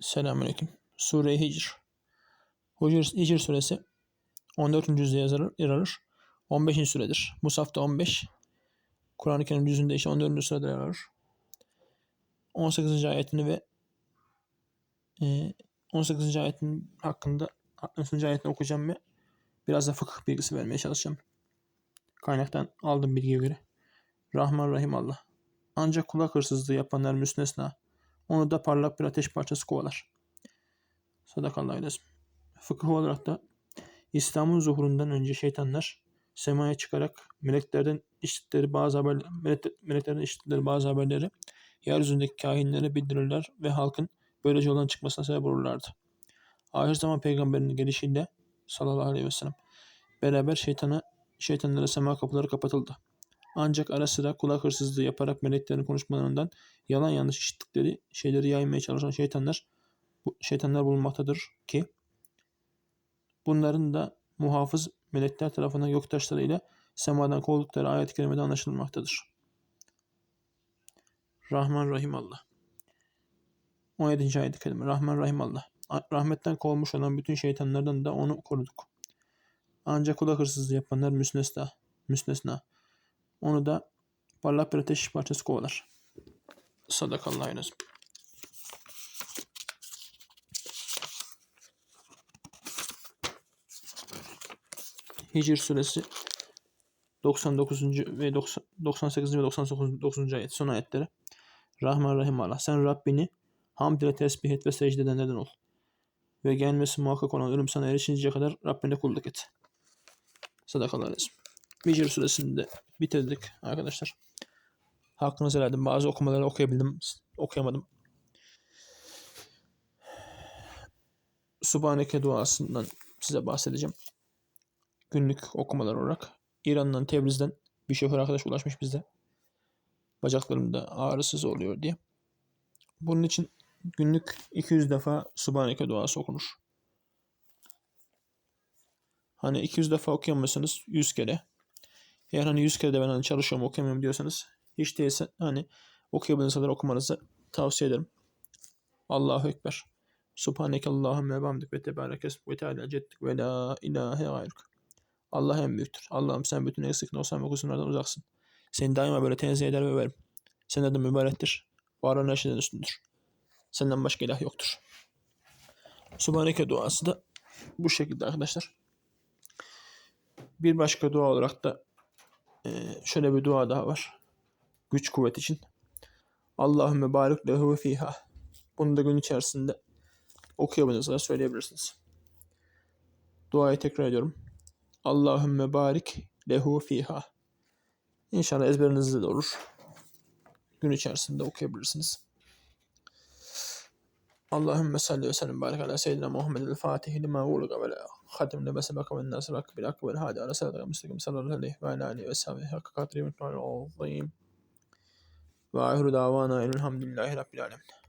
Selamünaleyküm. Sure-i Hicr. Hicr, Hicr suresi 14. yüzde yazılır, yer alır. 15. suredir. Musaf'ta 15. Kur'an-ı Kerim yüzünde ise 14. sırada yer alır. 18. ayetini ve e, 18. ayetin hakkında 60. ayetini okuyacağım ve biraz da fıkıh bilgisi vermeye çalışacağım. Kaynaktan aldığım bilgiye göre. Rahman Rahim Allah. Ancak kulak hırsızlığı yapanlar müstesna. Onu da parlak bir ateş parçası kovalar. Sadakallahu lazım. Fıkıh olarak da İslam'ın zuhurundan önce şeytanlar semaya çıkarak meleklerden işittikleri bazı haber, meleklerden işittikleri bazı haberleri yeryüzündeki kahinlere bildirirler ve halkın böylece yoldan çıkmasına sebep olurlardı. Ahir zaman peygamberinin gelişiyle sallallahu aleyhi ve sellem beraber şeytana, şeytanlara sema kapıları kapatıldı. Ancak ara sıra kulak hırsızlığı yaparak meleklerin konuşmalarından yalan yanlış işittikleri şeyleri yaymaya çalışan şeytanlar bu şeytanlar bulunmaktadır ki bunların da muhafız melekler tarafından göktaşlarıyla semadan kovuldukları ayet-i kerimede anlaşılmaktadır. Rahman Rahim Allah. 17. ayet-i kerime. Rahman Rahim Allah. Rahmetten kovulmuş olan bütün şeytanlardan da onu koruduk. Ancak kulak hırsızlığı yapanlar müsnesna. müsnesna. Onu da parlak bir ateş parçası kovalar. Sadakallahu lazım. Hicr suresi 99. ve 90, 98. ve 99. 9. ayet son ayetleri. Rahman Rahim Allah. Sen Rabbini hamd ile tesbih et ve secde edenlerden ol. Ve gelmesi muhakkak olan ölüm sana erişinceye kadar Rabbine kulluk et. Sadakallahu lazım. Hicr suresini de bitirdik arkadaşlar. Hakkınızı helal Bazı okumaları okuyabildim, okuyamadım. Subhaneke duasından size bahsedeceğim. Günlük okumalar olarak. İran'dan Tebriz'den bir şoför arkadaş ulaşmış bizde. Bacaklarımda ağrısız oluyor diye. Bunun için günlük 200 defa Subhaneke duası okunur. Hani 200 defa okuyamıyorsanız 100 kere. Eğer hani 100 kere de ben hani çalışıyorum okuyamıyorum diyorsanız hiç değilse hani kadar okumanızı tavsiye ederim. Allahu Ekber. Subhaneke Allahümme ve hamdik ve tebarek ve teala cettik ve la ilahe gayruk. Allah en büyüktür. Allah'ım sen bütün eksikliğin olsan ve kusurlardan uzaksın. Seni daima böyle tenzih eder ve överim. Senin adın mübarektir. Varlığın her şeyden üstündür. Senden başka ilah yoktur. Subhaneke duası da bu şekilde arkadaşlar. Bir başka dua olarak da şöyle bir dua daha var güç kuvvet için. Allahümme barik lehu ve fiha. Bunu da gün içerisinde okuyabilirsiniz, söyleyebilirsiniz. Duayı tekrar ediyorum. Allahümme barik lehu fiha. İnşallah ezberinizde de olur. Gün içerisinde okuyabilirsiniz. Allahümme salli ve sellem barik ala seyyidina Muhammed el Fatih lima uğluka ve hatim lima sebeka ve nasır hakkı bil hakkı vel hadi ala sallallahu aleyhi sallallahu aleyhi ve aleyhi ve sahbihi hakkı kadri ve azim. Ve ahiru davana elhamdülillahi rabbil alemin.